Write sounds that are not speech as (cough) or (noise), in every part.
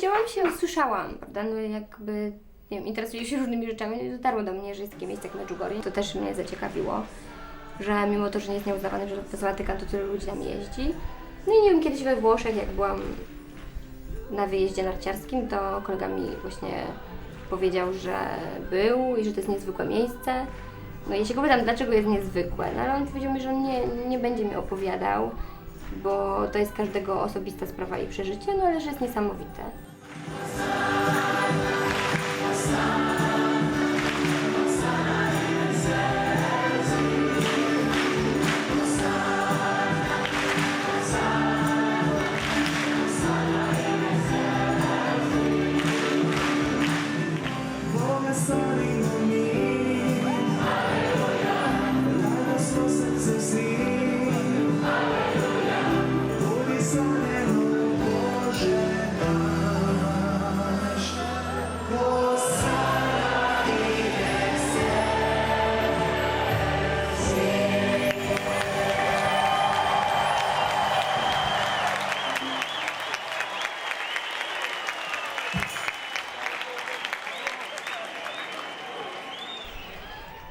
dowiedziałam się, słyszałam, prawda, no jakby, nie wiem, interesuję się różnymi rzeczami, no dotarło do mnie, że jest takie miejsce jak Medjugorje. To też mnie zaciekawiło, że mimo to, że nie jest nieuznawane że przez Watykan, to tylu ludzi tam jeździ. No i nie wiem, kiedyś we Włoszech, jak byłam na wyjeździe narciarskim, to kolega mi właśnie powiedział, że był i że to jest niezwykłe miejsce. No i się go pytam, dlaczego jest niezwykłe, no ale on powiedział mi, że on nie, nie będzie mi opowiadał, bo to jest każdego osobista sprawa i przeżycie, no ale że jest niesamowite.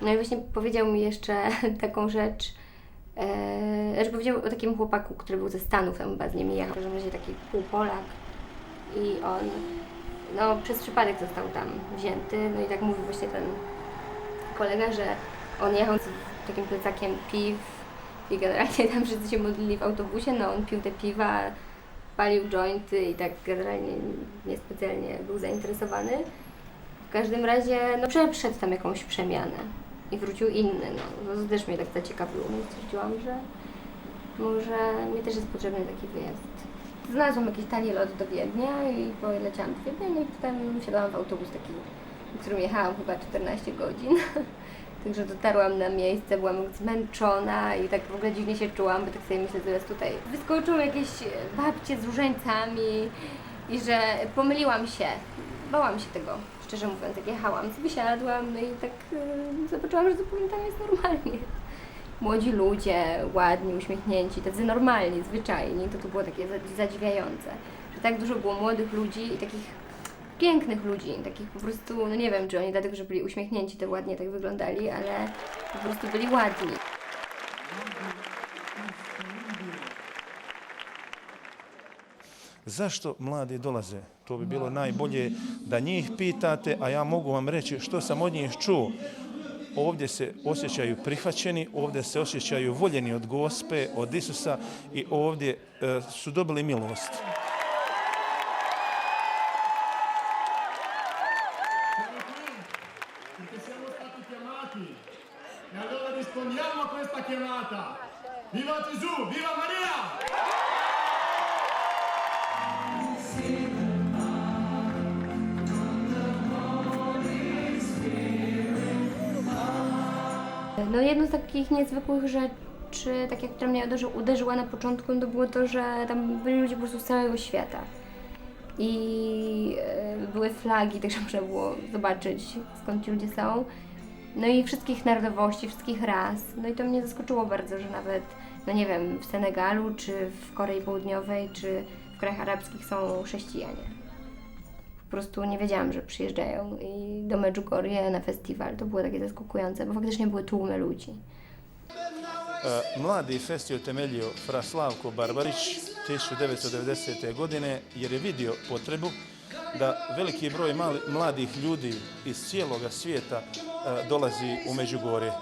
No i właśnie powiedział mi jeszcze (laughs) taką rzecz, e, że powiedział o takim chłopaku, który był ze Stanów, tam chyba z nimi jechał, w każdym razie taki półpolak i on no, przez przypadek został tam wzięty, no i tak mówił właśnie ten kolega, że on jechał z takim plecakiem piw i generalnie tam wszyscy się modlili w autobusie, no on pił te piwa, palił jointy i tak generalnie niespecjalnie był zainteresowany. W każdym razie, no przeszedł tam jakąś przemianę i wrócił inny, no. To też mnie tak zaciekawiło, więc stwierdziłam, że może mi też jest potrzebny taki wyjazd. Znalazłam jakiś tani lot do Wiednia i poleciałam do Wiednia no i potem wsiadłam w autobus taki, w którym jechałam chyba 14 godzin. (laughs) Także dotarłam na miejsce, byłam zmęczona i tak w ogóle dziwnie się czułam, bo tak sobie myślę, zaraz tutaj wyskoczą jakieś babcie z różańcami i że pomyliłam się. Bałam się tego, szczerze mówiąc, jak jechałam. Wysiadłam no i tak yy, zobaczyłam, że zupełnie tam jest normalnie. Młodzi ludzie, ładni, uśmiechnięci, tacy normalni, zwyczajni, to to było takie za- zadziwiające. Że tak dużo było młodych ludzi i takich pięknych ludzi, takich po prostu, no nie wiem, czy oni dlatego, że byli uśmiechnięci, to ładnie tak wyglądali, ale po prostu byli ładni. Zašto mladi dolaze? To bi bilo najbolje da njih pitate, a ja mogu vam reći što sam od njih čuo. Ovdje se osjećaju prihvaćeni, ovdje se osjećaju voljeni od Gospe, od Isusa i ovdje e, su dobili milost. chiamati. E allora rispondiamo a questa chiamata. Viva Gesù, viva Maria! No jedną z takich niezwykłych rzeczy, tak jak która mnie uderzy- uderzyła na początku, to było to, że tam byli ludzie po prostu z całego świata. I e, były flagi, (laughs) także można było zobaczyć skąd ci ludzie są. No i wszystkich narodowości, wszystkich ras. No i to mnie zaskoczyło bardzo, że nawet, no nie wiem, w Senegalu, czy w Korei Południowej, czy w krajach arabskich są chrześcijanie. Po prostu nie wiedziałam, że przyjeżdżają i do Medjugorje na festiwal. To było takie zaskakujące, bo faktycznie były tłumy ludzi. Mladi fest je utemeljio fra Slavko Barbarić 1990. godine jer je vidio potrebu da veliki broj mali- mladih ljudi iz cijelog svijeta e, dolazi u Međugorje. E,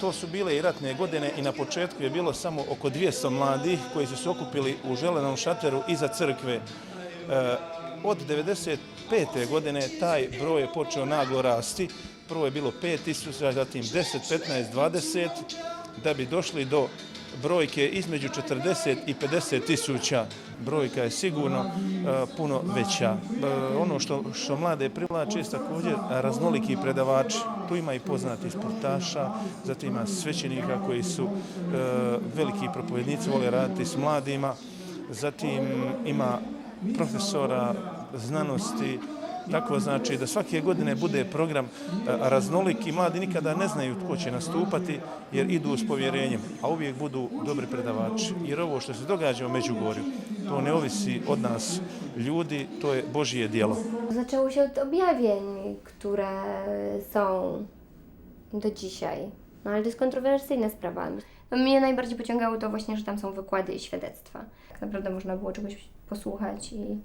to su bile i ratne godine i na početku je bilo samo oko 200 mladih koji su se okupili u želenom šateru iza crkve. E, Od 95. godine taj broj je počeo naglo rasti. Prvo je bilo 5000, zatim 10, 15, 20, da bi došli do brojke između 40 i 50 tisuća. Brojka je sigurno e, puno veća. E, ono što, što mlade privlači je također raznoliki predavači. Tu ima i poznati sportaša, zatim ima svećenika koji su e, veliki propovednici, vole raditi s mladima. Zatim ima profesora znanosti, tako znači da svake godine bude program e, raznolik i mladi nikada ne znaju tko će nastupati jer idu s povjerenjem, a uvijek budu dobri predavači. Jer ovo što se događa u Međugorju, to ne ovisi od nas ljudi, to je Božije djelo. Zaczęło się od objawień, które są do dzisiaj. No ale to jest kontrowersyjna sprawa. Mnie najbardziej pociągało to właśnie, że tam są wykłady i świadectwa. Tak naprawdę można było czegoś posłuchać i,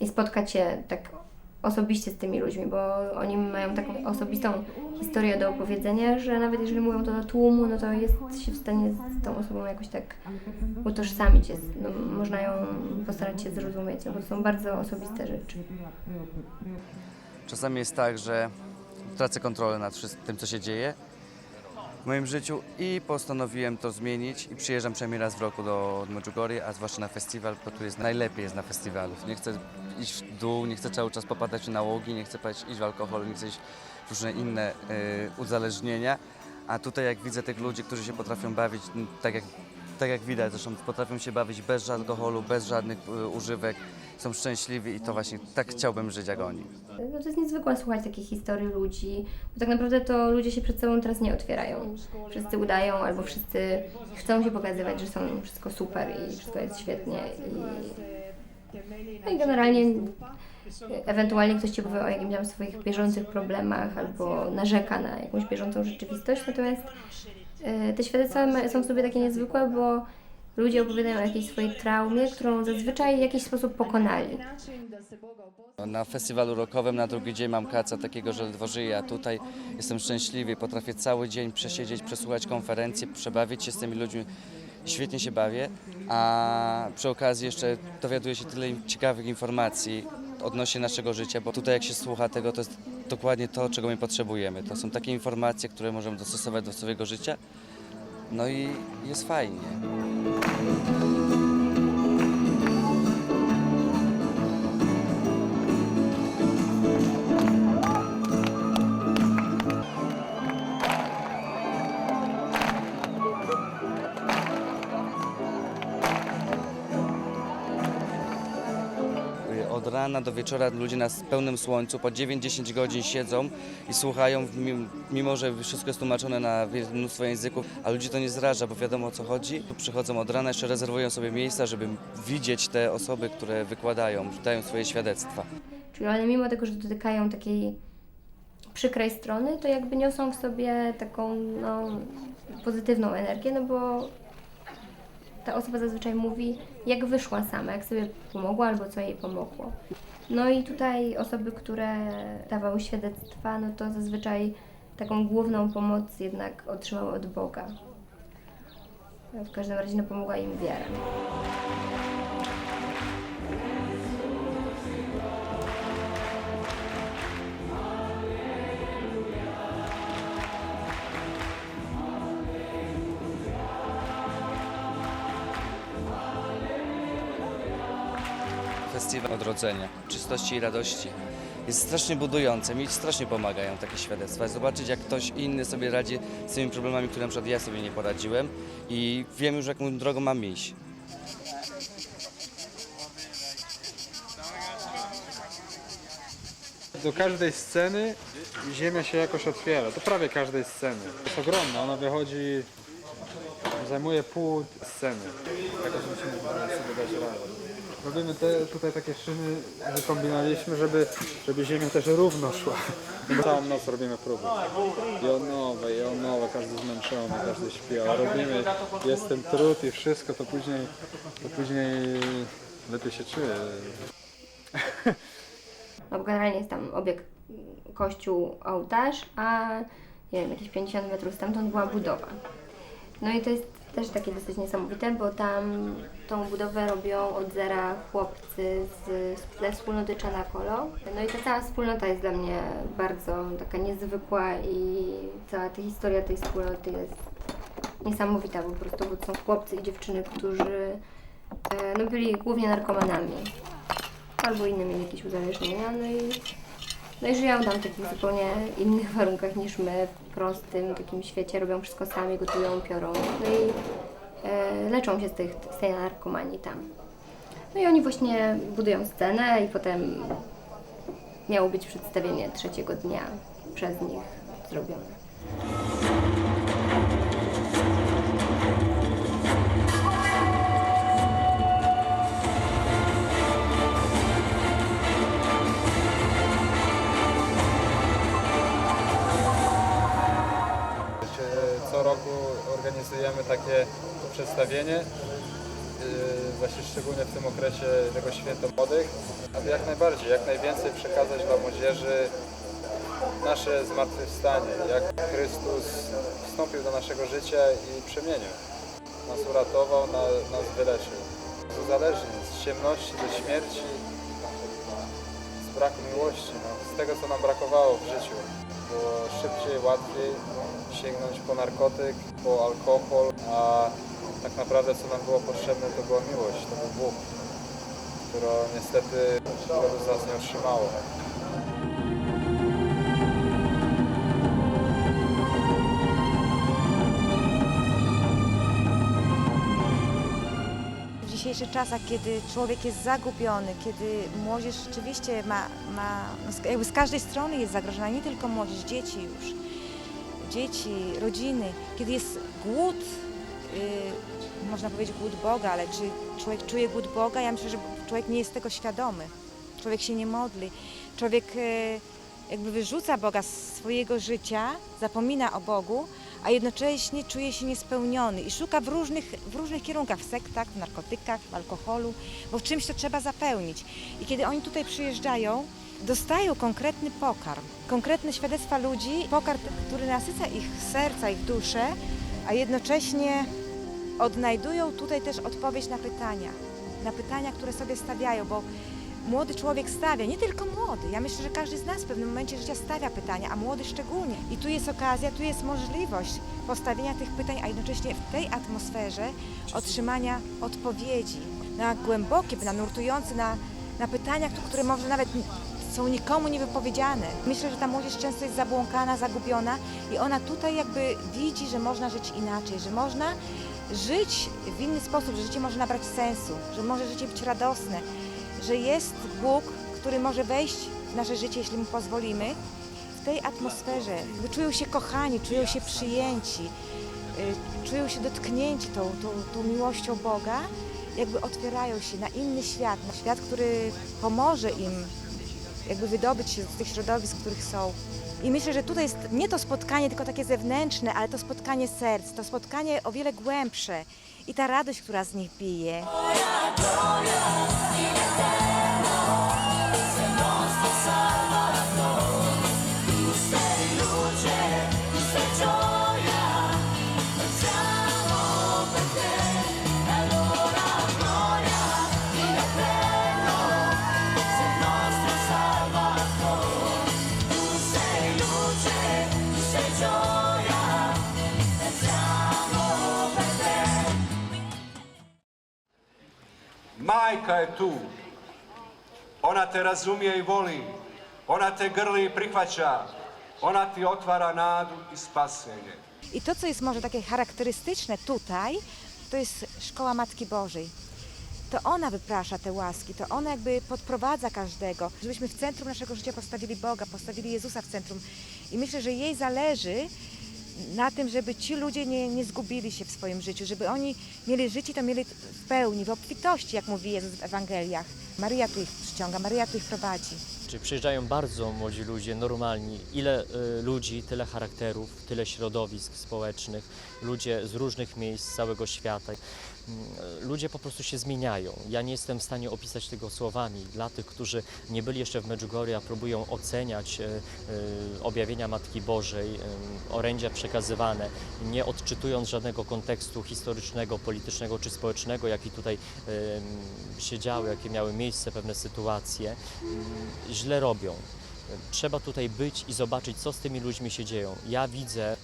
i spotkać się tak osobiście z tymi ludźmi, bo oni mają taką osobistą historię do opowiedzenia, że nawet jeżeli mówią to do tłumu, no to jest się w stanie z tą osobą jakoś tak utożsamić. Jest, no, można ją postarać się zrozumieć, no bo to są bardzo osobiste rzeczy. Czasami jest tak, że tracę kontrolę nad tym, co się dzieje w moim życiu i postanowiłem to zmienić i przyjeżdżam przynajmniej raz w roku do Medjugorje, a zwłaszcza na festiwal, bo tu jest najlepiej jest na festiwalu. Nie chcę iść w dół, nie chcę cały czas popadać w nałogi, nie chcę iść w alkohol, nie chcę iść w różne inne y, uzależnienia, a tutaj jak widzę tych ludzi, którzy się potrafią bawić, tak jak, tak jak widać, zresztą potrafią się bawić bez alkoholu, bez żadnych y, używek, są szczęśliwi i to właśnie tak chciałbym żyć jak oni. No to jest niezwykłe słuchać takich historii ludzi, bo tak naprawdę to ludzie się przed sobą teraz nie otwierają. Wszyscy udają albo wszyscy chcą się pokazywać, że są wszystko super i wszystko jest świetnie. I, no i generalnie ewentualnie ktoś Ci powie o jakimś tam swoich bieżących problemach albo narzeka na jakąś bieżącą rzeczywistość, natomiast te świadectwa są w sobie takie niezwykłe, bo ludzie opowiadają o jakiejś swojej traumie, którą zazwyczaj w jakiś sposób pokonali. Na festiwalu rockowym na drugi dzień mam kaca takiego, że ledwo żyję, a tutaj jestem szczęśliwy, potrafię cały dzień przesiedzieć, przesłuchać konferencje, przebawić się z tymi ludźmi. Świetnie się bawię, a przy okazji jeszcze dowiaduję się tyle ciekawych informacji odnośnie naszego życia, bo tutaj jak się słucha tego, to jest dokładnie to, czego my potrzebujemy. To są takie informacje, które możemy dostosować do swojego życia, no i jest fajnie. Od rana do wieczora ludzie na pełnym słońcu po 9-10 godzin siedzą i słuchają, mim- mimo że wszystko jest tłumaczone na mnóstwo języków, a ludzi to nie zraża, bo wiadomo o co chodzi. Przychodzą od rana, jeszcze rezerwują sobie miejsca, żeby widzieć te osoby, które wykładają, dają swoje świadectwa. Czyli one mimo tego, że dotykają takiej przykrej strony, to jakby niosą w sobie taką no, pozytywną energię, no bo ta osoba zazwyczaj mówi, jak wyszła sama, jak sobie pomogła albo co jej pomogło. No i tutaj osoby, które dawały świadectwa, no to zazwyczaj taką główną pomoc jednak otrzymały od Boga. W każdym razie no, pomogła im wiara. Czystości i radości. Jest strasznie budujące, mi strasznie pomagają takie świadectwa. Zobaczyć, jak ktoś inny sobie radzi z tymi problemami, które na przykład ja sobie nie poradziłem i wiem już, jaką drogą mam iść. Do każdej sceny ziemia się jakoś otwiera, do prawie każdej sceny. Jest ogromna, ona wychodzi, zajmuje pół sceny. Jakoś musimy sobie dać radę. Robimy te, tutaj takie szyny, wykombinowaliśmy, żeby, żeby ziemia też równo szła. Bo całą noc robimy próby. I o nowe, i o nowe, każdy zmęczony, każdy śpi, ale robimy, jest ten trud i wszystko, to później, to później lepiej się czuje. No (laughs) bo generalnie jest tam obiekt kościół, ołtarz, a nie wiem, jakieś 50 metrów stamtąd była budowa. No i to jest też takie dosyć niesamowite, bo tam tą budowę robią od zera chłopcy z, ze wspólnoty Chanakolo. No i ta cała wspólnota jest dla mnie bardzo taka niezwykła i cała ta historia tej wspólnoty jest niesamowita. Po prostu, bo to są chłopcy i dziewczyny, którzy e, no, byli głównie narkomanami albo inne mieli jakieś uzależnienia, no i, no i żyją tam w takich zupełnie innych warunkach niż my, prostym takim świecie, robią wszystko sami, gotują, piorą, no i e, leczą się z, tych, z tej narkomanii tam. No i oni właśnie budują scenę i potem miało być przedstawienie trzeciego dnia przez nich zrobione. Organizujemy takie przedstawienie, yy, właśnie szczególnie w tym okresie tego święta młodych, aby jak najbardziej, jak najwięcej przekazać dla młodzieży nasze zmartwychwstanie, jak Chrystus wstąpił do naszego życia i przemienił. Nas uratował, na, nas wyleczył. Z uzależnień, z ciemności do śmierci, z braku miłości, no, z tego co nam brakowało w życiu. Było szybciej, łatwiej sięgnąć po narkotyk, po alkohol, a tak naprawdę co nam było potrzebne to była miłość, to był Bóg, którą niestety wielu z nas nie otrzymało. Dzisiejszych czasach, kiedy człowiek jest zagubiony, kiedy młodzież rzeczywiście ma, ma no jakby z każdej strony jest zagrożona, nie tylko młodzież, dzieci już, dzieci, rodziny, kiedy jest głód, yy, można powiedzieć głód Boga, ale czy człowiek czuje głód Boga? Ja myślę, że człowiek nie jest tego świadomy. Człowiek się nie modli. Człowiek yy, jakby wyrzuca Boga z swojego życia, zapomina o Bogu, a jednocześnie czuje się niespełniony i szuka w różnych, w różnych kierunkach, w sektach, w narkotykach, w alkoholu, bo w czymś to trzeba zapełnić. I kiedy oni tutaj przyjeżdżają, dostają konkretny pokarm, konkretne świadectwa ludzi, pokarm, który nasyca ich serca, ich duszę, a jednocześnie odnajdują tutaj też odpowiedź na pytania, na pytania, które sobie stawiają, bo młody człowiek stawia, nie tylko młody. Ja myślę, że każdy z nas w pewnym momencie życia stawia pytania, a młody szczególnie. I tu jest okazja, tu jest możliwość postawienia tych pytań, a jednocześnie w tej atmosferze otrzymania odpowiedzi na głębokie, na nurtujące, na, na pytania, które może nawet są nikomu niewypowiedziane. Myślę, że ta młodzież często jest zabłąkana, zagubiona i ona tutaj jakby widzi, że można żyć inaczej, że można żyć w inny sposób, że życie może nabrać sensu, że może życie być radosne, że jest Bóg, który może wejść w nasze życie, jeśli mu pozwolimy. W tej atmosferze czują się kochani, czują się przyjęci, y, czują się dotknięci tą, tą, tą miłością Boga, jakby otwierają się na inny świat, na świat, który pomoże im jakby wydobyć się z tych środowisk, w których są. I myślę, że tutaj jest nie to spotkanie tylko takie zewnętrzne, ale to spotkanie serc, to spotkanie o wiele głębsze i ta radość, która z nich bije. Majka je tu. Ona te razumije i voli. Ona te grli i prihvaća. Ona ti otvara nadu i spasenje. I to, co jest może takie charakterystyczne tutaj, to jest szkoła Matki Bożej. To ona wyprasza te łaski, to ona jakby podprowadza każdego, żebyśmy w centrum naszego życia postawili Boga, postawili Jezusa w centrum. I myślę, że jej zależy na tym, żeby ci ludzie nie, nie zgubili się w swoim życiu, żeby oni mieli życie, to mieli w pełni, w obfitości, jak mówi Jezus w Ewangeliach. Maryja tu ich przyciąga, Maryja tu ich prowadzi. Czyli przyjeżdżają bardzo młodzi ludzie, normalni. Ile y, ludzi, tyle charakterów, tyle środowisk społecznych, ludzie z różnych miejsc całego świata. Mm, Ludzie po prostu się zmieniają. Ja nie jestem w stanie opisać tego słowami. Dla tych, którzy nie byli jeszcze w Medjugorje, a próbują oceniać y, y, objawienia Matki Bożej, orędzia przekazywane, nie odczytując żadnego kontekstu historycznego, politycznego czy społecznego, jaki tutaj się działy, jakie miały miejsce pewne sytuacje, y, źle robią. Trzeba tutaj być i zobaczyć, co z tymi ludźmi się dzieją. Ja widzę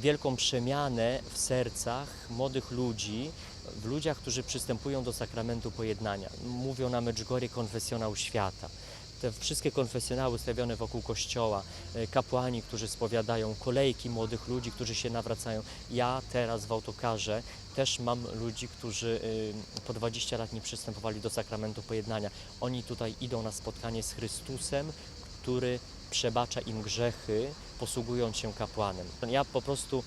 wielką przemianę w sercach młodych ludzi, w ludziach, którzy przystępują do sakramentu pojednania. Mówią na Medjugorje konfesjonał świata. te wszystkie konfesjonały stawione wokół kościoła, e, kapłani, którzy spowiadają, kolejki młodych ludzi, którzy się nawracają. Ja teraz w autokarze też mam ludzi, którzy y, po 20 lat nie przystępowali do sakramentu pojednania. Oni tutaj idą na spotkanie z Chrystusem, który przebacza im grzechy, posługując się kapłanem. Ja po prostu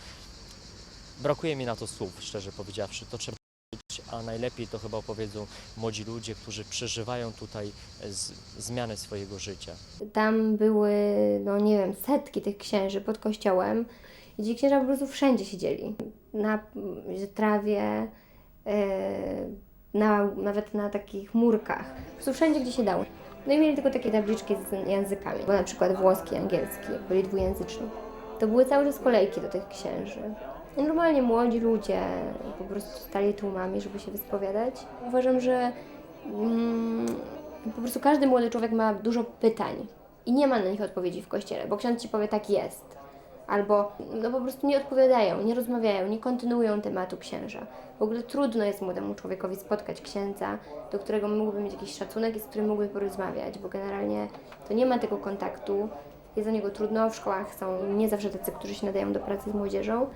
brakuje mi na to słów, szczerze powiedziawszy. To trzeba a najlepiej to chyba opowiedzą młodzi ludzie, którzy przeżywają tutaj e, z, zmianę swojego życia. Tam były, no nie wiem, setki tych księży pod kościołem i ci księża po prostu wszędzie siedzieli. Na trawie, e, na, nawet na takich murkach. Po prostu wszędzie, gdzie się dało. No i mieli tylko takie tabliczki z językami, bo na przykład włoski, angielski, byli dwujęzyczni. To były cały czas kolejki do tych księży. I Normalnie młodzi ludzie po prostu stali tłumami, żeby się wyspowiadać. Uważam, że mm, po prostu każdy młody człowiek ma dużo pytań i nie ma na nich odpowiedzi w kościele, bo ksiądz ci powie tak jest. Albo no po prostu nie odpowiadają, nie rozmawiają, nie kontynuują tematu księża. W ogóle trudno jest młodemu człowiekowi spotkać księdza, do którego mógłby mieć jakiś szacunek i z którym mógłby porozmawiać, bo generalnie to nie ma tego kontaktu, jest do niego trudno, w szkołach są nie zawsze tacy, którzy się nadają do pracy z młodzieżą.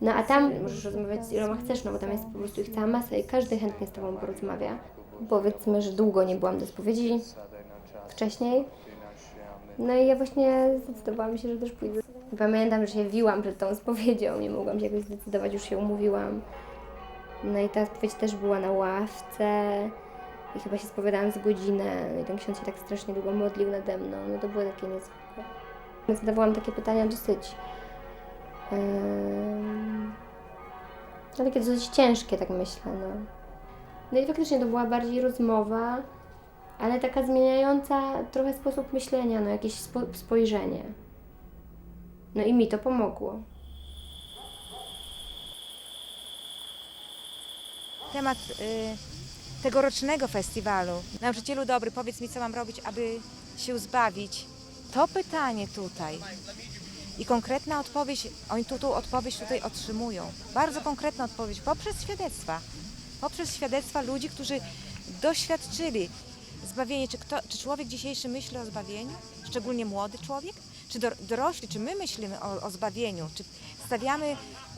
No a tam możesz rozmawiać z iloma chcesz, no bo tam jest po prostu ich cała masa i każdy chętnie z Tobą porozmawia. Powiedzmy, że długo nie byłam do spowiedzi wcześniej. No i ja właśnie zdecydowałam się, że też pójdę. Pamiętam, że się wiłam przed tą spowiedzią, nie mogłam się jakoś zdecydować, już się umówiłam. No i ta spowiedź też była na ławce i chyba się spowiadałam z godzinę. No i ten ksiądz się tak strasznie długo modlił nade mną. No to było takie niezwykłe. Zadawałam takie pytania dosyć... Ym... No takie dosyć ciężkie, tak myślę, no. No i faktycznie to była bardziej rozmowa, ale taka zmieniająca trochę sposób myślenia, no jakieś spo, spojrzenie. No i mi to pomogło. Temat y, tegorocznego festiwalu. Nauczycielu dobry, powiedz mi, co mam robić, aby się zbawić. To pytanie tutaj. I konkretna odpowiedź, oni tu, tu odpowiedź tutaj otrzymują. Bardzo konkretna odpowiedź poprzez świadectwa. Poprzez świadectwa ludzi, którzy doświadczyli zbawienie. Czy, kto, czy człowiek dzisiejszy myśli o zbawieniu? Szczególnie młody człowiek? Czy do, dorośli? Czy my myślimy o, o zbawieniu? Czy stawiamy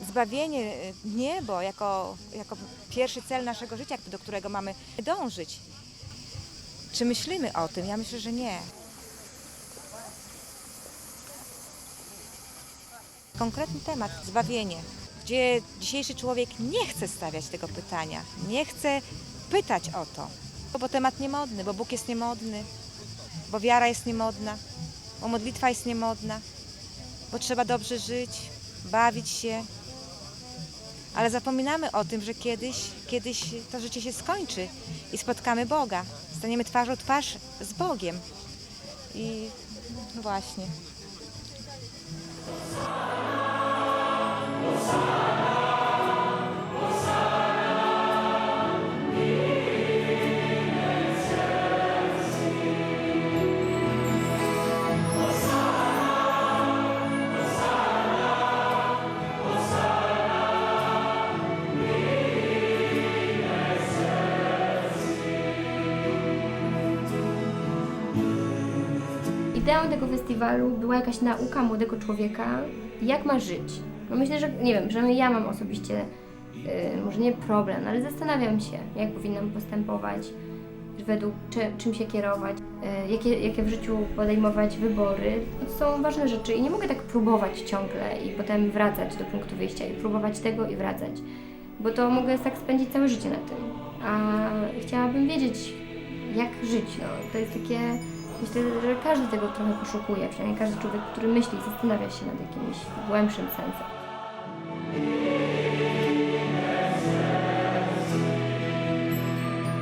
zbawienie, y, niebo jako, jako pierwszy cel naszego życia, do którego mamy dążyć? Czy myślimy o tym? Ja myślę, że nie. Konkretny temat, zbawienie, gdzie dzisiejszy człowiek nie chce stawiać tego pytania, nie chce pytać o to, bo temat niemodny, bo Bóg jest niemodny, bo wiara jest niemodna, bo modlitwa jest niemodna, bo trzeba dobrze żyć, bawić się. Ale zapominamy o tym, że kiedyś, kiedyś to życie się skończy i spotkamy Boga. Staniemy twarzą twarz z Bogiem. I no właśnie. Festiwalu była jakaś nauka młodego człowieka, jak ma żyć. No myślę, że nie wiem, że ja mam osobiście, yy, może nie problem, no ale zastanawiam się, jak powinnam postępować, według czy, czym się kierować, yy, jakie, jakie w życiu podejmować wybory. To są ważne rzeczy i nie mogę tak próbować ciągle i potem wracać do punktu wyjścia i próbować tego i wracać, bo to mogę tak spędzić całe życie na tym. A chciałabym wiedzieć, jak żyć. No. To jest takie Myślę, że każdy tego trochę poszukuje, przynajmniej każdy człowiek, który myśli, zastanawia się nad jakimś głębszym sensem.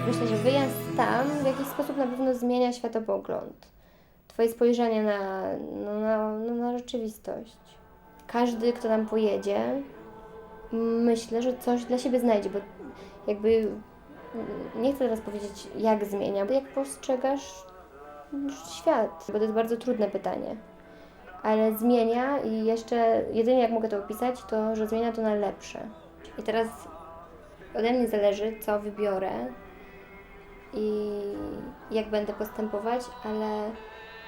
Myślę, że wyjazd tam w jakiś sposób na pewno zmienia światopogląd. Twoje spojrzenie na, no, na, no, na rzeczywistość. Każdy, kto tam pojedzie, myślę, że coś dla siebie znajdzie, bo jakby nie chcę teraz powiedzieć, jak zmienia, bo jak postrzegasz świat? Bo to jest bardzo trudne pytanie. Ale zmienia i jeszcze jedynie jak mogę to opisać, to że zmienia to na lepsze. I teraz ode mnie zależy, co wybiorę i jak będę postępować, ale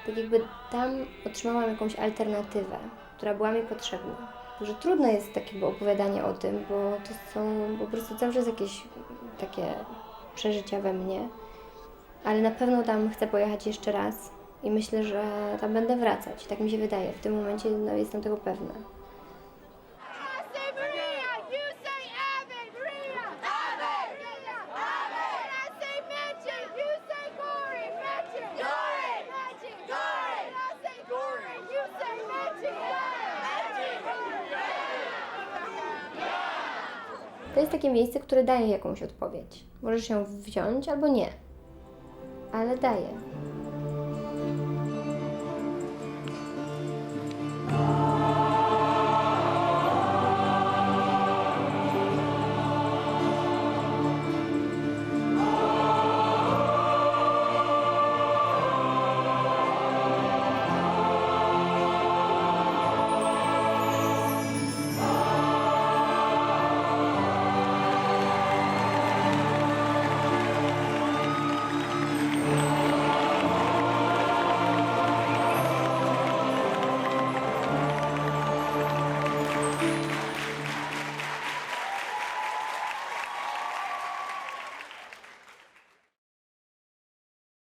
tak jakby tam otrzymałam jakąś alternatywę, która była mi potrzebna. Że trudne jest takie opowiadanie o tym, bo to są po prostu cały czas jakieś takie przeżycia we mnie, ale na pewno tam chcę pojechać jeszcze raz i myślę, że tam będę wracać. Tak mi się wydaje. W tym momencie no, jestem tego pewna. To jest takie miejsce, które daje jakąś odpowiedź. Możesz ją wziąć albo nie, ale daje.